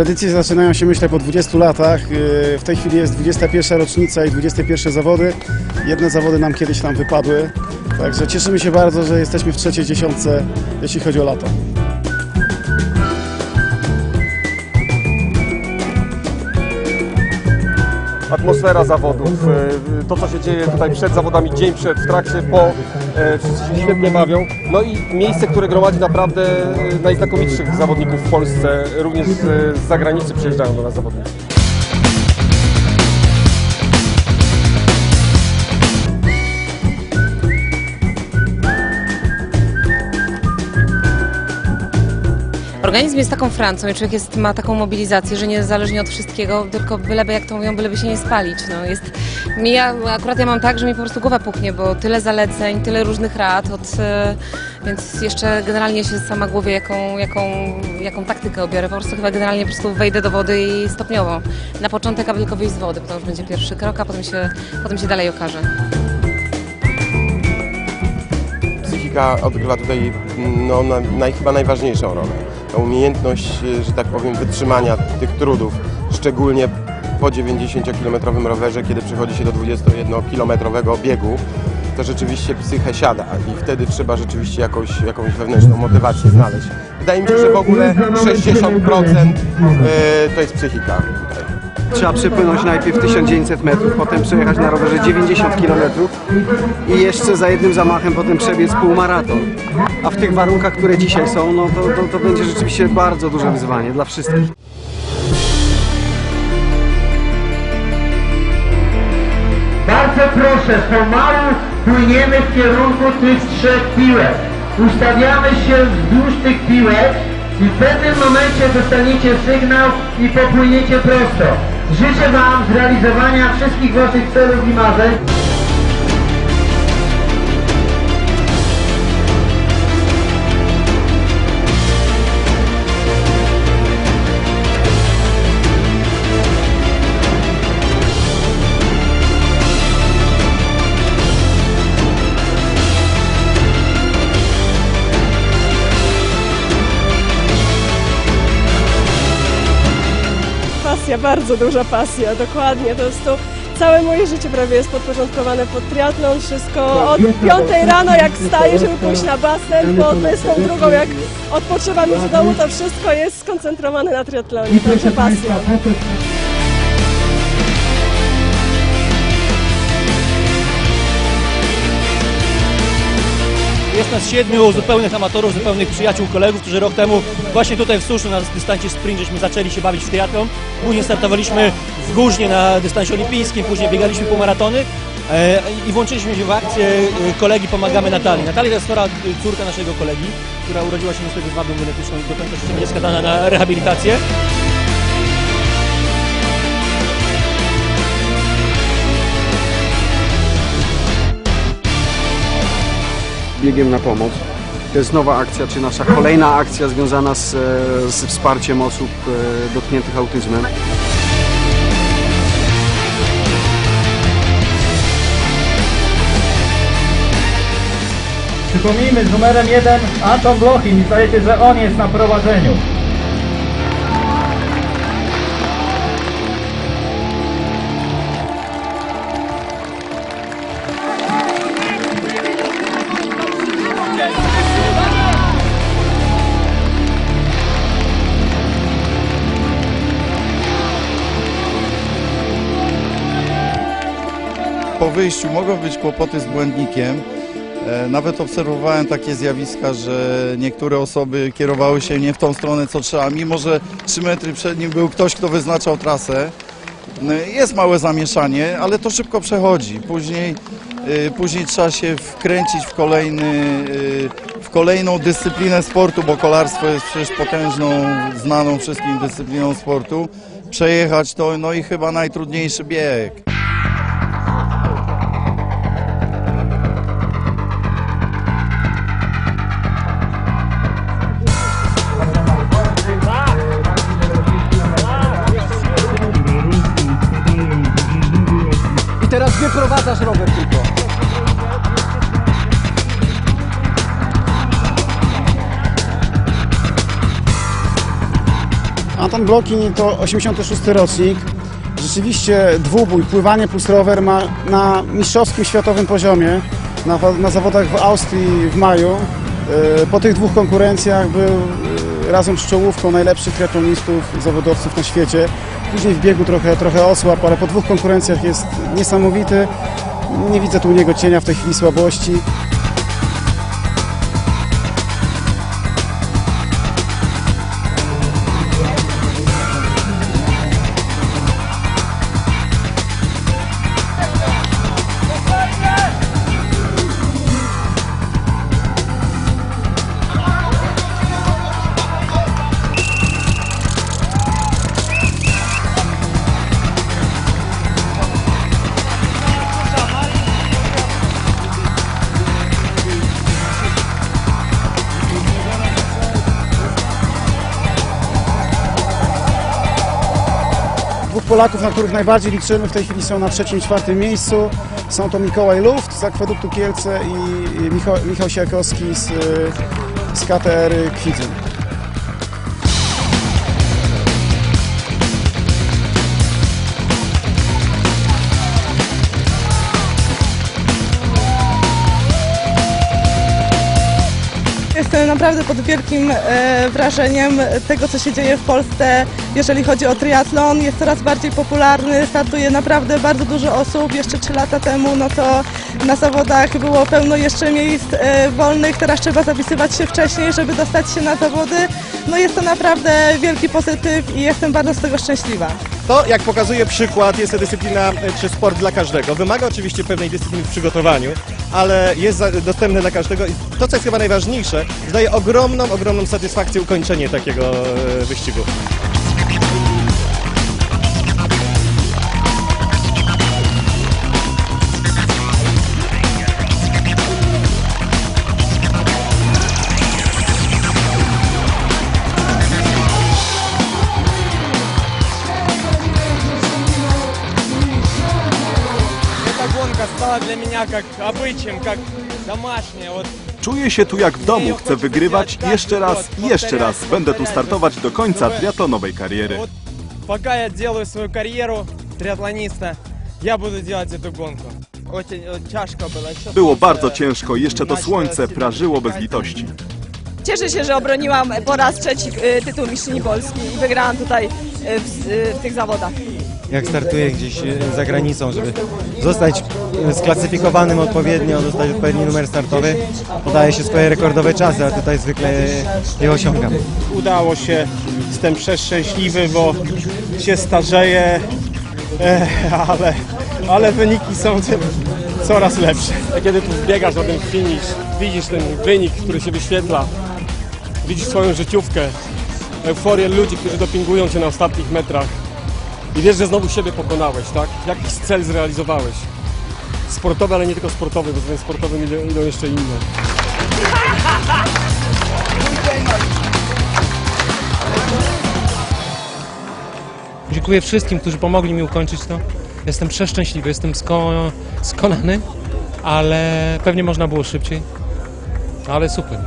Tradycje zaczynają się myślę po 20 latach. Yy, W tej chwili jest 21 rocznica i 21 zawody. Jedne zawody nam kiedyś tam wypadły. Także cieszymy się bardzo, że jesteśmy w trzeciej dziesiątce, jeśli chodzi o lata. atmosfera zawodów, e, to co się dzieje tutaj przed zawodami, dzień przed, w trakcie, po, wszyscy się świetnie bawią. No i miejsce, które gromadzi naprawdę e, najznakomitszych zawodników w Polsce, również z, z zagranicy przyjeżdżają do nas zawodnicy. Organizm jest taką francą i człowiek jest, ma taką mobilizację, że niezależnie od wszystkiego, tylko byleby, jak to mówią, byleby się nie spalić. No, jest, mi ja, akurat ja mam tak, że mi po prostu głowa puchnie, bo tyle zaleceń, tyle różnych rad, od, e, więc jeszcze generalnie się sama głowie, jaką, jaką, jaką taktykę obiorę. Po prostu chyba generalnie po prostu wejdę do wody i stopniowo. Na początek, aby tylko wyjść z wody, bo to już będzie pierwszy krok, a potem się, potem się dalej okaże. psychika odgrywa tutaj no, na, naj, chyba najważniejszą rolę. Ta umiejętność, e, że tak powiem, wytrzymania tych trudów, szczególnie po 90-kilometrowym rowerze, kiedy przychodzi się do 21-kilometrowego biegu, to rzeczywiście psychę siada i wtedy trzeba rzeczywiście jakąś, jakąś wewnętrzną motywację znaleźć. Wydaje mi się, że w ogóle 60% e, to jest psychika tutaj. Trzeba przepłynąć najpierw 1900 metrów, potem przejechać na rowerze 90 km i jeszcze za jednym zamachem potem przebiec półmaraton. A w tych warunkach, które dzisiaj są, no to, to, to będzie rzeczywiście bardzo duże wyzwanie dla wszystkich. Bardzo proszę, pomału płyniemy w kierunku tych trzech piłek. Ustawiamy się wzdłuż tych piłek i w pewnym momencie dostaniecie sygnał i popłyniecie prosto. Życzę Wam zrealizowania wszystkich Waszych celów i marzeń. Pasja, bardzo duża pasja, dokładnie. To jest to całe moje życie prawie jest podporządkowane pod triatlon, wszystko od 5 rano jak wstaję, żeby pójść na basen, po 22 jak odpoczywam już w domu, to wszystko jest skoncentrowane na triatlonie, także pasja. Nas siedmiu zupełnych amatorów, zupełnych przyjaciół, kolegów, którzy rok temu właśnie tutaj w Suszu na dystansie sprint żeśmy zaczęli się bawić w triatlon. Później startowaliśmy w Górznie na dystansie olimpijskim, później biegaliśmy półmaratony e, i włączyliśmy się w akcję e, kolegi Pomagamy Natalii. Natalia jest chora e, córka naszego kolegi, która urodziła się niestety z wadą genetyczną i do końca życia będzie skazana na rehabilitację. Biegiem na pomoc. To jest nowa akcja, czy nasza kolejna akcja związana z, e, z wsparciem osób e, dotkniętych autyzmem. Przypomnijmy, z numerem 1 Anton Blochin i zdaje się, że on jest na prowadzeniu. Po wyjściu mogą być kłopoty z błędnikiem. E, Nawet obserwowałem takie zjawiska, że niektóre osoby kierowały się nie w tą stronę, co trzeba, mimo że 3 metry przed nim był ktoś, kto wyznaczał trasę. No, Jest małe zamieszanie, ale to szybko przechodzi. Później, y, później trzeba się wkręcić w, kolejny, y, w kolejną dyscyplinę sportu, bo kolarstwo jest przecież potężną, znaną wszystkim dyscypliną sportu. Przejechać to, no i chyba najtrudniejszy bieg. Teraz wyprowadzasz rower tylko. Anton Blokin to 86 rocznik. Rzeczywiście dwubój, pływanie plus rower ma na mistrzowskim światowym poziomie. Na, na zawodach w Austrii w maju. E, Po tych dwóch konkurencjach był e, razem z czołówką najlepszych triatlonistów, zawodowców na świecie. Później w biegu trochę, trochę osłabł, ale po dwóch konkurencjach jest niesamowity. Nie widzę tu u niego cienia w tej chwili słabości. Dwóch Polaków, na których najbardziej liczymy, w tej chwili są na trzecim i czwartym miejscu. Są to Mikołaj Luft z Akweduktu Kielce i Michał, Michał Siakowski z, y, z KTR Kwidzyn. Naprawdę pod wielkim e, wrażeniem tego, co się dzieje w Polsce, jeżeli chodzi o triatlon. Jest coraz bardziej popularny, startuje naprawdę bardzo dużo osób. Jeszcze 3 lata temu no to na zawodach było pełno jeszcze miejsc e, wolnych. Teraz trzeba zapisywać się wcześniej, żeby dostać się na zawody. No jest to naprawdę wielki pozytyw i jestem bardzo z tego szczęśliwa. To, jak pokazuje przykład, jest to dyscyplina e, czy sport dla każdego. Wymaga oczywiście pewnej dyscypliny w przygotowaniu, ale jest dostępny dla każdego i to, co jest chyba najważniejsze, daje ogromną, ogromną satysfakcję ukończenie takiego e, wyścigu. стала для меня как обычаем, как домашняя. Вот Czuję się tu jak w domu, chcę wygrywać jeszcze raz i jeszcze raz. Będę tu startować do końca triatlonowej kariery. Вот пока я делаю свою карьеру триатлониста, я буду делать эту гонку. Очень э, тяжко было. Еще Było bardzo ciężko, jeszcze to słońce prażyło bez litości. Cieszę się, że obroniłam po raz trzeci y, tytuł mistrzyni Polski i wygrałam tutaj y, w, y, w tych zawodach. jak startuję gdzieś e, za granicą, żeby zostać e, sklasyfikowanym odpowiednio, dostać odpowiedni numer startowy, podaje się swoje rekordowe czasy, a tutaj zwykle je osiągam. Udało się, jestem przeszczęśliwy, bo się starzeję, e, ale, ale wyniki są coraz lepsze. Kiedy tu wbiegasz na ten finish, widzisz ten wynik, który się wyświetla, widzisz swoją życiówkę, euforię ludzi, którzy dopingują cię na ostatnich metrach i wiesz, że znowu siebie pokonałeś, tak? Jakiś cel zrealizowałeś. Sportowy, ale nie tylko sportowy, bo z sportowym idą, jeszcze inne. Dziękuję wszystkim, którzy pomogli mi ukończyć to. Jestem przeszczęśliwy, jestem sko skonany, ale pewnie można było szybciej. Ale super.